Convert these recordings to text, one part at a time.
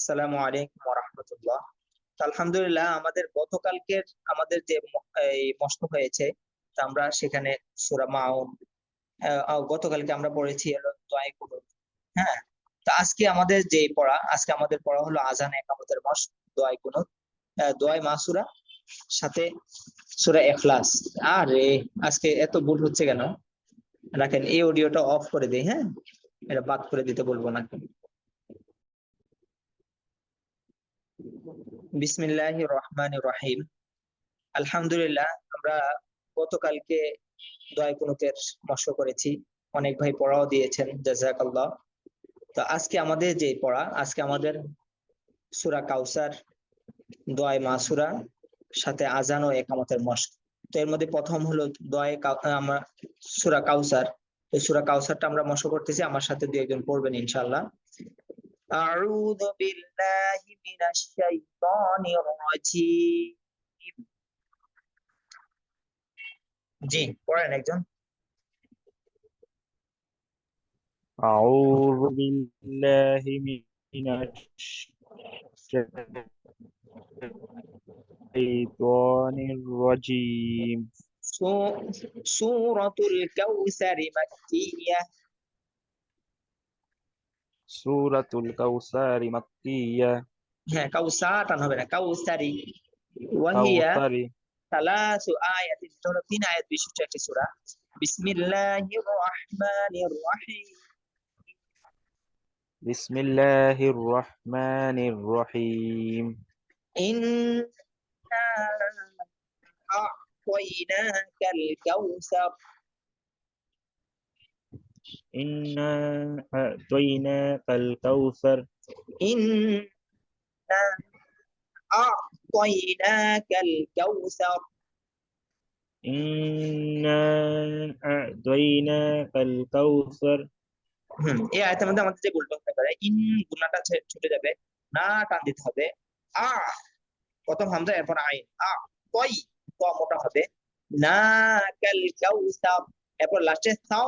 আসসালামু আলাইকুম রহমতুল্লাহ আলহামদুলিল্লাহ, আমাদের গতকালকের আমাদের যে মস্ত হয়েছে, তা আমরা সেখানে সূরা মাউন গতকালকে আমরা পড়েছি হ্যাঁ তো আজকে আমাদের যে পড়া, আজকে আমাদের পড়া হলো আজান একামতের মস্ক দোয়ায়ে কুনুত দোয়ায়ে মাসুরা সাথে সূরা ইখলাস। আরে, আজকে এত ভুল হচ্ছে কেন? রাখেন, এই অডিওটা অফ করে দেই হ্যাঁ? এটা বাদ করে দিতে বলব না। বিসমিল্লাহির রহমানির রহিম। আলহামদুলিল্লাহ, আমরা গতকালকে দোয়া কুনুতের মশ করেছি। অনেক ভাই পড়াও দিয়েছেন জাযাকাল্লাহ তো আজকে আমাদের যে পড়া, আজকে আমাদের সূরা কাউসার দোয়ায়ে মাসুরা, সাথে আজান ও একামতের মশক তো এর মধ্যে প্রথম হলো কাউ- আমরা সুরা কাউসার। সূরা কাউসারটা আমরা মশ করতেছি, আমার সাথে দুই একজন পড়বেন ইনশাআল্লাহ। أعوذ بالله من الشيطان الرجيم জি পড়েন একজন أعوذ بالله من الشيطان الرجيم সু- সূরাতুল কাউসার মাক্কিয়া سورة الكوثر مكية হ্যাঁ কাউসার টান হবে না কাউসারি ওয়াহিয়া كوثر সালাসু আয়াতিন এটা হলো তিন আয়াত বিশিষ্ট একটি সূরা বিসমিল্লাহির রহমানির রহিম بسم الله الرحمن الرحيم إنا أعطيناك الكوثر إنا أعطيناك الكوثر إنا أعطيناك الكوثر إنا أعطيناك الكوثر হুম এই আয়াতের মধ্যে আমাদের যে ভুলটা হতে পারে ইন গুণাটা ছে- ছুটে যাবে না টান দিতে হবে আ প্রথম হামজা এরপর আইন আ তই ত মোটা হবে না কাল কাউসার এরপর লাস্টে সাও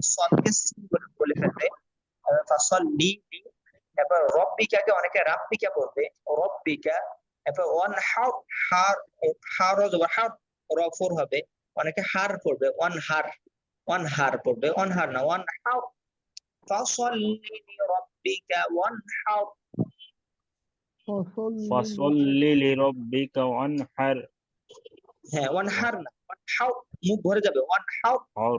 সলকে সি বলে বলে ফেলবে। রব্বিকাকে অনেকে রাব্বিকা বলবে। রব্বিকা তারপর ওয়ান হার হার হার হার রফর হবে অনেকে হার পড়বে ওয়ান হার ওয়ান হার পড়বে ওয়ান হার না ওয়ান হার ফাসল্লি রব্বিকা ওয়ান হার ফসল্লি লিরব্বিকা ওয়ানহার হ্যাঁ না মুখ ভরে যাবে ওয়ানহার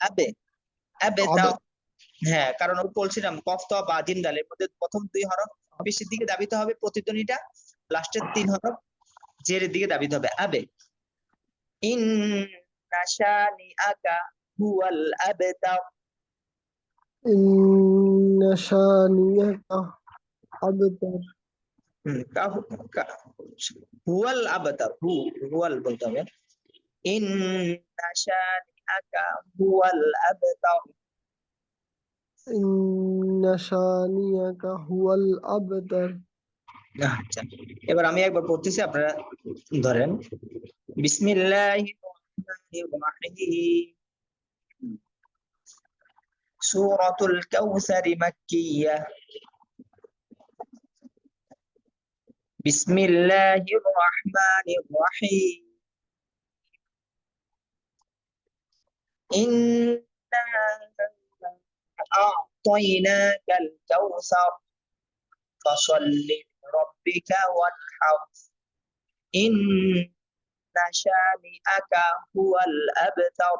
আবে আবে হ্যাঁ কারণ আমি বলছিলাম কফতা বা মধ্যে প্রথম দুই হরফ বেশির দিকে দাবিত হবে প্রতিধ্বনিটা লাস্টের তিন হরফ জেরের দিকে দাবিত হবে। আবে। ইন নাশানি আকা হুয়াল হুয়াল হু হুয়াল বলতে হবে। ইন নাশানি আকা হুয়াল আবতার إن شانئك هو الأبتر আচ্ছা এবার আমি একবার পড়তেছি আপনারা ধরেন বিসমিল্লাহির রহমানির রহিম সূরাতুল কাউসার মাক্কিয়া বিসমিল্লাহির রহমানির রহিম إنا أعطيناك الكوثر فصل ربك وانحر إن شانئك هو الأبتر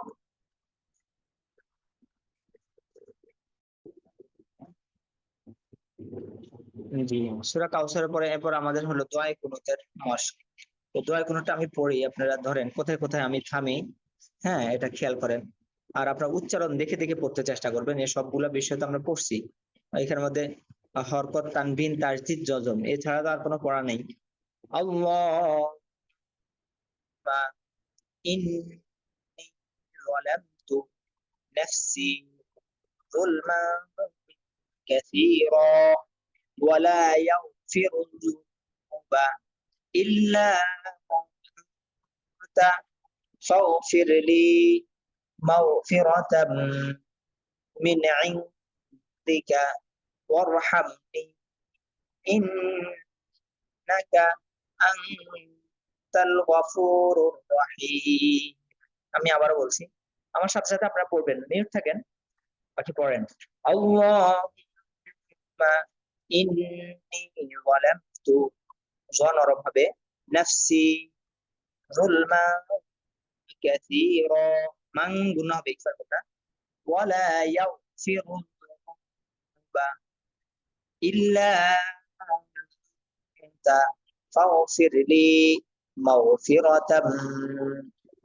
জি সূরা কাউসারের পরে এরপর আমাদের হলো দোয়া কুনুতের মশক তো দোয়া কুনুতটা আমি পড়ি আপনারা ধরেন কোথায় কোথায় আমি থামি হ্যাঁ এটা খেয়াল করেন আর আপনার উচ্চারণ দেখে দেখে পড়তে চেষ্টা করবেন এই সবগুলা বিষয় তো আমরা পড়ছি এখানের মধ্যে হরকত তানবিন তাসদিদ জজম এছাড়া তো আর কোনো পড়া নেই আল্লাহ إني ظلمت نفسي ظلما كثيرا ولا يغفر الذنوب إلا أنت فاغفر لي مغفرة من عندك وارحمني إنك أنت الغفور الرحيم আমি আবারও বলছি আমার সাথে সাথে আপনারা পড়বেন মিউট থাকেন বাকি পড়েন আল্লাহুম্মা ইন্নী যালামতু জনরব হবে নাফসি যুলমা কাসীরা man gunah bi kita wala yaghfiru dhunuba illa anta faghfir li maghfiratan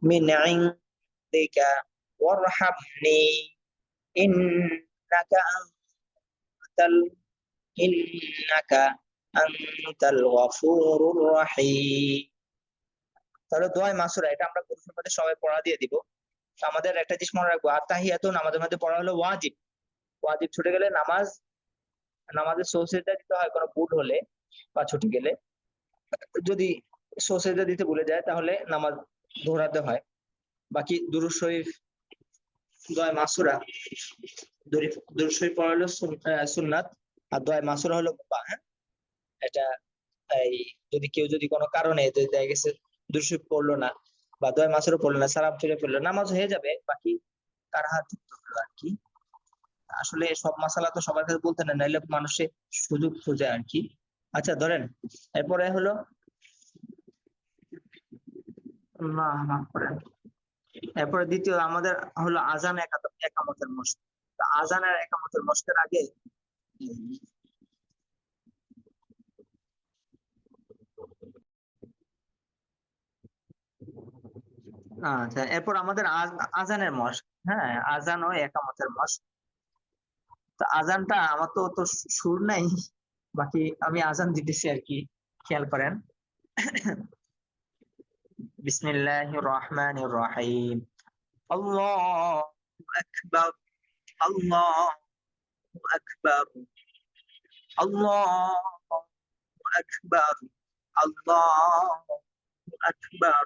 min 'indika warhamni innaka antal innaka antal ghafurur rahim. তাহলে দোয়ায় মাসুরা এটা আমরা প্রথম সবাই পড়া দিয়ে দিব আমাদের একটা জিনিস মনে রাখব আর আত্তাহিয়াতুন, আমাদের মধ্যে পড়া হলো ওয়াজিব। ওয়াজিব ছুটে গেলে নামাজ, নামাজের সোসেজদা দিতে হয়, কোনো ভুল হলে বা ছুটে গেলে। যদি সোসেজদা দিতে ভুলে যায়, তাহলে নামাজ দৌড়াতে হয়। বাকি দুরুদ শরীফ দোয়া মাসুরা, দুরুদ শরীফ পড়া হলো সুন- সুন্নাত, আর দোয়া মাসুরা হলো বা হ্যাঁ? এটা, এই, যদি কেউ যদি কোনো কারণে দেখা গেছে দুরুদ শরীফ পড়ল না বা দয় মাসুরা পড়ল না, সালাম ফিরে পড়ল নামাজ হয়ে যাবে, বাকি কার হাত যুক্ত হলো আর কি। আসলে সব মাসালা তো সবার কাছে বলতে না নাইলে মানুষে সুযোগ খুঁজে আর কি। আচ্ছা ধরেন, এরপরে হলো এরপরে দ্বিতীয়, আমাদের হলো আজান একামতের মস্ক তো আজানের একামতের মস্কের আগে আচ্ছা এরপর আমাদের আজ- আজানের মস্ক হ্যাঁ আজান ও একামতের মস্ক তো আজানটা আমার তো তো সুর নাই, বাকি আমি আজান দিতেছি আর কি, খেয়াল করেন। বিসমিল্লাহির রহমানির রহিম। আল্লাহু আকবার আল্লাহু আকবার আল্লাহু আকবার।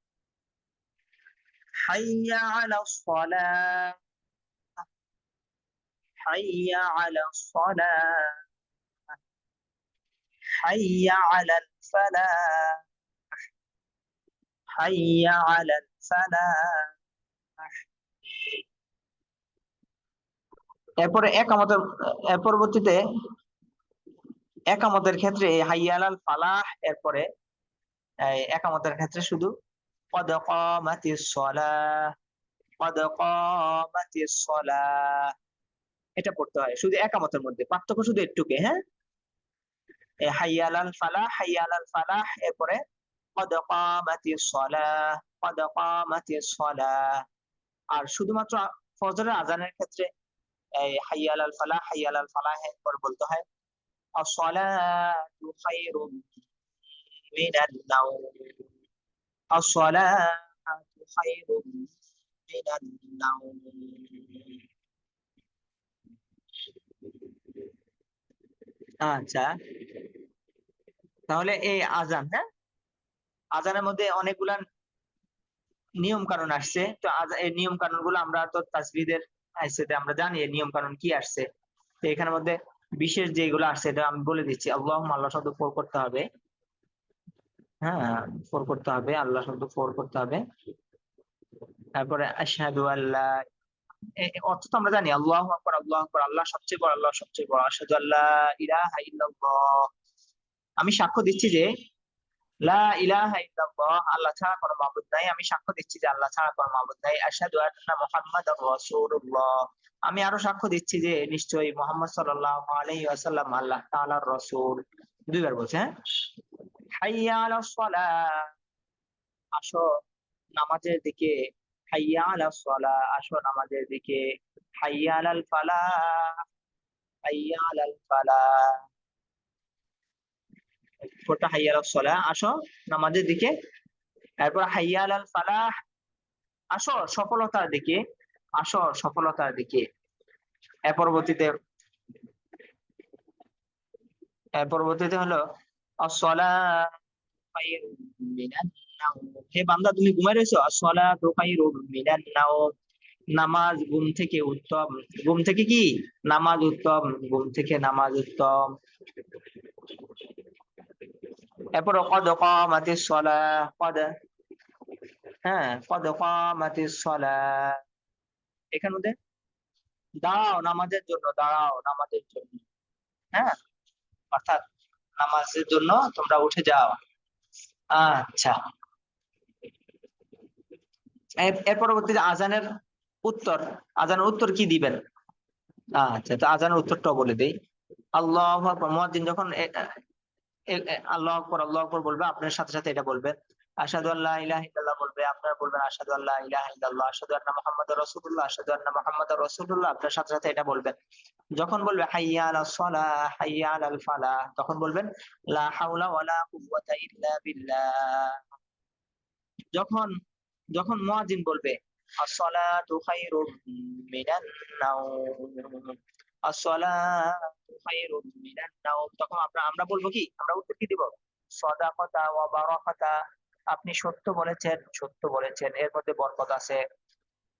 حي على الصلاة حي على الصلاة حي على الفلاح حي على الفلاح এরপরে একামতের এর পরবর্তীতে একামতের ক্ষেত্রে হাইয়ালাল ফালাহ এরপরে এই একামতের ক্ষেত্রে শুধু قد قامت الصلاة قد قامت الصلاة এটা পড়তে হয় শুধু একামতের মধ্যে পার্থক্য শুধু একটুকে হ্যাঁ এ হাইয়ালাল ফালাহ হাইয়ালাল ফালাহ এরপরে قد قامت الصلاة قد قامت الصلاة আর শুধুমাত্র ফজরের আজানের ক্ষেত্রে এই হাইয়ালাল ফালাহ হাইয়ালাল ফালাহ এরপর বলতে হয় الصلاة خير من النوم الصلاة خير من النوم আচ্ছা তাহলে এই আজান হ্যাঁ আজানের মধ্যে অনেকগুলা নিয়ম কানুন আসছে তো আজ- এই নিয়ম কানুন গুলো আমরা তো তাসবিদের আইসেতে আমরা জানি এই নিয়ম কানুন কি আসছে তো এখানের মধ্যে বিশেষ যেগুলো আসছে এটা আমি বলে দিচ্ছি আল্লাহ আল্লাহ শব্দ ফোর করতে হবে হ্যাঁ ফোর করতে হবে আল্লাহ শব্দ ফোর করতে হবে। তারপরে আল্লাহ অর্থ তো আমরা জানি, আল্লাহু আল্লাহু আল্লাহ সবচেয়ে বড়, আল্লাহ সবচেয়ে বড়। আল্লাহ ইলাহা ইল্লাল্লাহ। আমি সাক্ষ্য দিচ্ছি যে, লা ইলাহা ইল্লাল্লাহ, আল্লাহ ছাড়া কোনো মাবুদ নাই। আমি সাক্ষ্য দিচ্ছি যে আল্লাহ ছাড়া কোনো মাবুদ নাই। আশহাদু আন্না মুহাম্মাদার রাসূলুল্লাহ। আমি আরও সাক্ষ্য দিচ্ছি যে, নিশ্চয়ই মুহাম্মদ সাল্লাল্লাহু আলাইহি ওয়াসাল্লাম আল্লাহ তাআলার রাসূল। দুইবার বলছে হ্যাঁ? আসো নামাজের দিকে হাইয়া সালাহ আসো নামাজের দিকে হাইয়া আসো নামাজের দিকে। তারপর হাইয়া আলাল ফালাহ আসো সফলতার দিকে। আসো সফলতার দিকে। এর পরবর্তীতে পরবর্তীতে হলো হে বান্দা, তুমি ঘুমাই রয়েছো? আসসালাতু খায়রুম মিনান নাওম নামাজ ঘুম থেকে উত্তম। ঘুম থেকে কি? নামাজ উত্তম। ঘুম থেকে নামাজ উত্তম। এরপর কদ কামাতিস সালাহ কদ হ্যাঁ কদ কামাতিস সালাহ এখানে মধ্যে দাঁড়াও নামাজের জন্য, দাঁড়াও নামাজের জন্য। হ্যাঁ অর্থাৎ নামাজের জন্য তোমরা উঠে যাও। আচ্ছা। এর- পরবর্তীতে আজানের উত্তর আজানের উত্তর কি দিবেন? আচ্ছা তো আজানের উত্তরটাও বলে দেই। আল্লাহ মুয়াজ্জিন যখন আল্লাহ আকবর আল্লাহ আকবর বলবে, আপনার সাথে সাথে এটা বলবেন। আশহাদু আল্লাহ ইলাহা ইল্লাল্লাহ বলবে, আপনারা বলবেন, আশহাদু আল্লাহ ইলাহা ইল্লাল্লাহ, আশহাদু আন্না মুহাম্মাদার রাসূলুল্লাহ, আশহাদু আন্না মুহাম্মাদার রাসূলুল্লাহ, আপনার সাথে সাথে এটা বলবেন। যখন বলবে তখন বলবেন হাওলা ইল্লা যখন যখন মুয়াজ্জিন বলবে তখন আমরা আমরা বলব কি? আমরা উত্তর কি দিব? সাদাকাতা ওয়া আপনি সত্য বলেছেন সত্য বলেছেন, এর মধ্যে বরকত আছে আসসালাতু খায়রুম মিনান নাওম